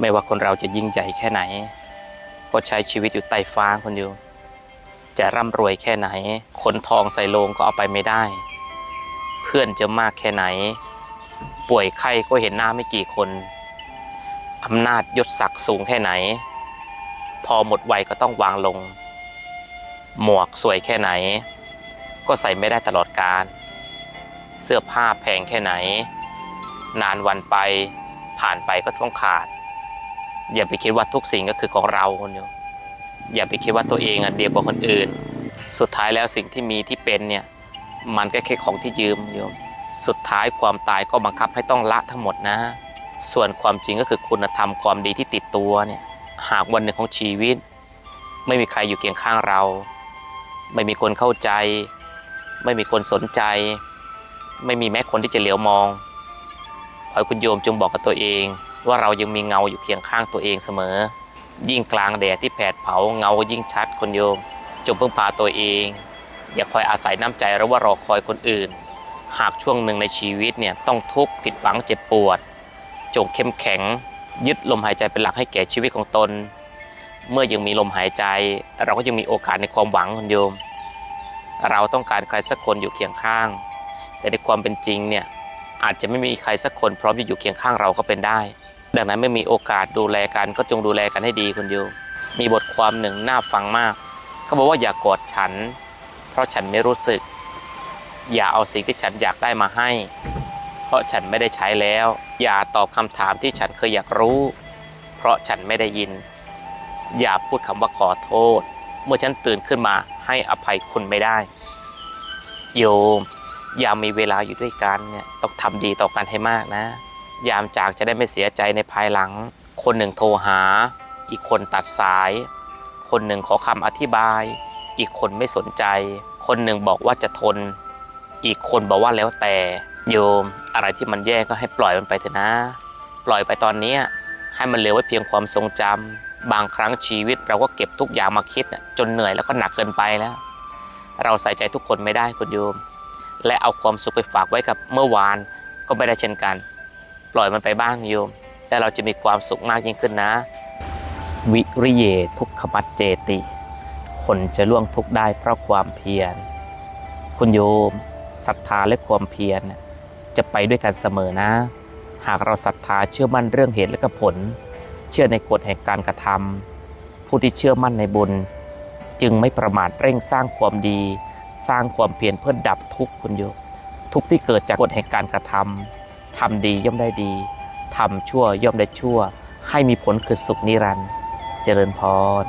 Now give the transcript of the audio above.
ไม่ว่าคนเราจะยิ่งใหญ่แค่ไหนก็ใช้ชีวิตอยู่ใต้ฟ้าคนอยู่ จะร่ำรวยแค่ไหน ขนทองใส่โลงก็เอาไปไม่ได้ เพื่อนจะมากแค่ไหน ป่วยไข้ก็เห็นหน้าไม่กี่คนอำนาจยศศักดิ์สูงแค่ไหน พอหมดวัยก็ต้องวางลง หมวกสวยแค่ไหน ก็ใส่ไม่ได้ตลอดกาลเสื้อผ้าแพงแค่ไหน นานวันไปผ่านไปก็ต้องขาด อย่าไปคิดว่าทุกสิ่งก็คือของเราคนเดียว อย่าไปคิดว่าตัวเองอะเดียวกว่าคนอื่น สุดท้ายแล้วสิ่งที่มีที่เป็นเนี่ยมันก็แค่ของที่ยืมโยมสุดท้ายความตายก็บังคับให้ต้องละทั้งหมดนะ ส่วนความจริงก็คือคุณธรรมความดีที่ติดตัวเนี่ยหากวันหนึ่งของชีวิต ไม่มีใครอยู่เคียงข้างเรา ไม่มีคนเข้าใจ ไม่มีคนสนใจ ไม่มีแม้คนที่จะเหลียวมองขอให้คุณโยมจงบอกกับตัวเอง ว่าเรายังมีเงาอยู่เคียงข้างตัวเองเสมอ ยิ่งกลางแดดที่แผดเผาเงาก็ยิ่งชัดคุณโยม จงพึ่งพาตัวเอง อย่าคอยอาศัยน้ำใจหรือว่ารอคอยคนอื่น หากช่วงหนึ่งในชีวิตเนี่ยต้องทุกข์ผิดหวังเจ็บปวด จงเข้มแข็ง ยึดลมหายใจเป็นหลักให้แก่ชีวิตของตน เมื่อยังมีลมหายใจ เราก็ยังมีโอกาสในความหวังคุณโยม เราต้องการใครสักคนอยู่เคียงข้าง แต่ในความเป็นจริงเนี่ยอาจจะไม่มีใครสักคนพร้อมจะอยู่เคียงข้างเราก็เป็นได้ ดังนั้นไม่มีโอกาสดูแลกันก็จงดูแลกันให้ดีคุณโยมมีบทความหนึ่งน่าฟังมาก เขาบอกว่าอย่ากอดฉัน เพราะฉันไม่รู้สึก อย่าเอาสิ่งที่ฉันอยากได้มาให้ เพราะฉันไม่ได้ใช้แล้ว อย่าตอบคำถามที่ฉันเคยอยากรู้ เพราะฉันไม่ได้ยิน อย่าพูดคำว่าขอโทษ เมื่อฉันตื่นขึ้นมาให้อภัยคุณไม่ได้ โยม อย่ามีเวลาอยู่ด้วยกันเนี่ยต้องทำดีต่อกันให้มากนะ ยามจากจะได้ไม่เสียใจในภายหลัง คนหนึ่งโทรหา อีกคนตัดสาย คนหนึ่งขอคำอธิบาย อีกคนไม่สนใจ คนหนึ่งบอกว่าจะทน อีกคนบอกว่าแล้วแต่โยมอะไรที่มันแย่ก็ให้ปล่อยมันไปเถอะนะ ปล่อยไปตอนนี้ให้มันเหลือไว้เพียงความทรงจำบางครั้งชีวิตเราก็เก็บทุกอย่างมาคิด จนเหนื่อยแล้วก็หนักเกินไปแล้ว เราใส่ใจทุกคนไม่ได้คุณโยม และเอาความสุขไปฝากไว้กับเมื่อวานก็ไม่ได้เช่นกัน ล่อยมันไปบ้างโยมแล้วเราจะมีความสุขมากยิ่งขึ้นนะ วิริเยทุกขมัดเจติ คนจะล่วงทุกได้เพราะความเพียร คุณโยมศรัทธาและความเพียรจะไปด้วยกันเสมอนะ หากเราศรัทธาเชื่อมั่นเรื่องเหตุและก็ผล เชื่อในกฎแห่งการกระทำผู้ที่เชื่อมั่นในบุญ จึงไม่ประมาทเร่งสร้างความดี สร้างความเพียรเพื่อดับทุกข์คุณโยมทุกที่เกิดจากกฎแห่งการกระทำ ทำดีย่อมได้ดีทำชั่วย่อมได้ชั่ว ให้มีผลคือสุขนิรันดร์เจริญพร